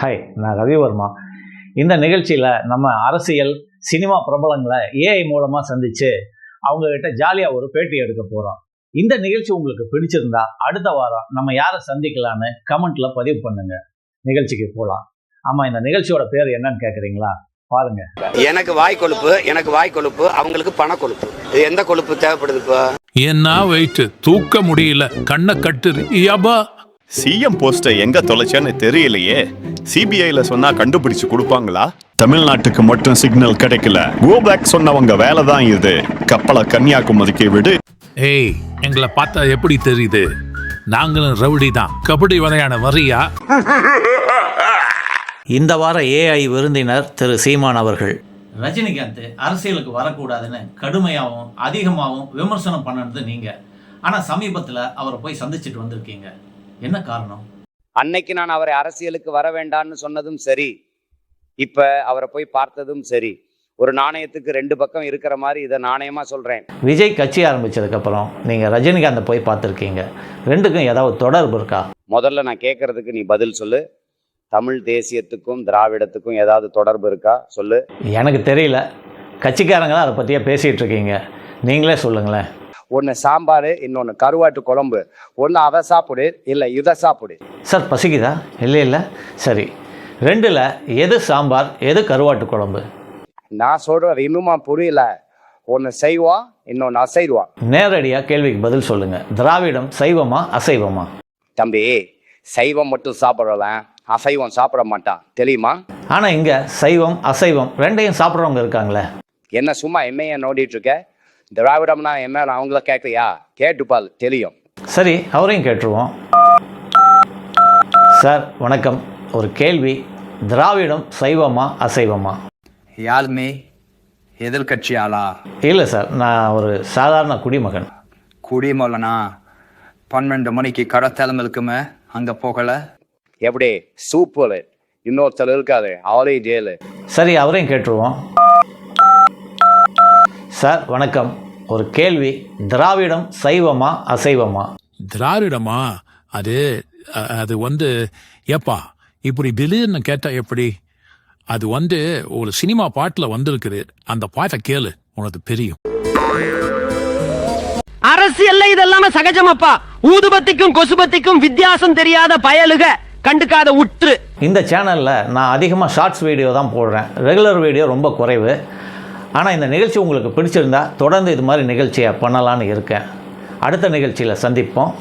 Hi நான் ரவிவர்மா. இந்த நிகழ்ச்சியில் நம்ம அரசியல் சினிமா பிரபலங்களை ஏஐ மூலமாக சந்தித்து அவங்கக்கிட்ட ஜாலியாக ஒரு பேட்டி எடுக்க போகிறோம் இந்த நிகழ்ச்சி உங்களுக்கு பிடிச்சிருந்தா அடுத்த வாரம் நம்ம யாரை சந்திக்கலான்னு கமெண்ட்டில் பதிவு பண்ணுங்க. நிகழ்ச்சிக்கு போகலாம் ஆமாம் இந்த நிகழ்ச்சியோட பேர் என்னன்னு கேட்குறீங்களா பாருங்க. எனக்கு வாய் கொழுப்பு எனக்கு வாய் கொழுப்பு அவங்களுக்கு பண கொழுப்பு. இது எந்த கொழுப்பு தேவைப்படுது இப்போ? என்ன வெயிட் தூக்க முடியல. கண்ணை கட்டுது யபா. சிஎம் போஸ்டை எங்க தொலைச்சேன்னு தெரியலையே. சிபிஐல சொன்னா கண்டுபிடிச்சு கொடுப்பாங்களா? தமிழ்நாட்டுக்கு மட்டும் சிக்னல் கிடைக்கல. கோ பேக் சொன்னவங்க வேலை தான் இது. கப்பலை கன்னியாகுமரிக்கு விடு. ஏய் எங்களை பார்த்தா எப்படி தெரியுது? நாங்களும் ரவுடி தான். கபடி விளையாட வரியா? இந்த வார ஏஐ விருந்தினர் திரு சீமான் அவர்கள். ரஜினிகாந்த் அரசியலுக்கு வரக்கூடாதுன்னு கடுமையாகவும் அதிகமாகவும் விமர்சனம் பண்ணது நீங்கள் ஆனால் சமீபத்தில் அவரை போய் சந்திச்சுட்டு வந்திருக்கீங்க. என்ன காரணம்? அன்னைக்கு நான் அவரை அரசியலுக்கு வர வேண்டாம்னு சொன்னதும் சரி இப்ப அவரை போய் பார்த்ததும் சரி ஒரு நாணயத்துக்கு ரெண்டு பக்கம் இருக்கிற மாதிரி இதை நாணயமா சொல்றேன். விஜய் கட்சி ஆரம்பிச்சதுக்கப்புறம் நீங்கள் ரஜினிகாந்தை போய் பார்த்துருக்கீங்க. ரெண்டுக்கும் ஏதாவது தொடர்பு இருக்கா? முதல்ல நான் கேட்கறதுக்கு நீ பதில் சொல்லு. தமிழ் தேசியத்துக்கும் திராவிடத்துக்கும் ஏதாவது தொடர்பு இருக்கா? சொல்லு. எனக்கு தெரியல. கட்சிக்காரங்க தான் அதை பற்றியே பேசிகிட்டு இருக்கீங்க. நீங்களே சொல்லுங்களேன். ஒன்று சாம்பார் இன்னொன்று கருவாட்டு குழம்பு. ஒன்று அதை சாப்பிடு இல்லை இதை சாப்பிடு. சார் பசிக்குதா? இல்லை இல்லை. சரி. ரெண்டில் எது சாம்பார் எது கருவாட்டு குழம்பு? நான் சொல்றது இன்னுமா புரியல. ஒன்று செய்வா இன்னொன்று அசைவா. நேரடியாக கேள்விக்கு பதில் சொல்லுங்கள் திராவிடம் சைவமா அசைவமா? தம்பி சைவம் மட்டும் சாப்பிடலாம். அசைவம் சாப்பிட மாட்டான். தெரியுமா? ஆனால் இங்கே சைவம் அசைவம் ரெண்டையும் சாப்பிட்றவங்க இருக்காங்களே. என்ன சும்மா எம்ஏ நோண்டிட்டு இருக்க? திராவிடம்னா என்ன? அவங்கள கேட்கலையா கேட்டுப்பால் தெரியும். சரி அவரையும் கேட்டுருவோம். சார் வணக்கம். ஒரு கேள்வி. திராவிடம் சைவமா அசைவமா? யாருமே எதிர்கட்சியாளா இல்லை சார் நான் ஒரு சாதாரண குடிமகன். குடிமலனா பன்னெண்டு மணிக்கு கடத்தலம் இருக்குமே அங்கே போகல? எப்படி? சூப்பர். இன்னொருத்தர் இருக்காரு அவரே ஜெயிலு. சரி அவரையும் கேட்டுருவோம். சார் வணக்கம். ஒரு கேள்வி. திராவிடம் சைவமா அசைவமா? திராவிடமா? அது அது வந்து ஏப்பா இப்படி திடீர்னு கேட்டா எப்படி? அது வந்து ஒரு சினிமா பாட்டுல வந்திருக்குது. அந்த பாட்டை கேளு உனக்கு தெரியும். அரசியல்ல இதெல்லாம் சகஜமாப்பா. ஊதுபத்திக்கும் கொசுபத்திக்கும் வித்தியாசம் தெரியாத பயலுக கண்டுக்காத உற்று. இந்த சேனலில் நான் அதிகமாக ஷார்ட்ஸ் வீடியோ தான் போடுறேன். ரெகுலர் வீடியோ ரொம்ப குறைவு. ஆனால் இந்த நிகழ்ச்சி உங்களுக்கு பிடிச்சிருந்தா தொடர்ந்து இது மாதிரி நிகழ்ச்சியை பண்ணலான்னு இருக்கேன். அடுத்த நிகழ்ச்சியில் சந்திப்போம்.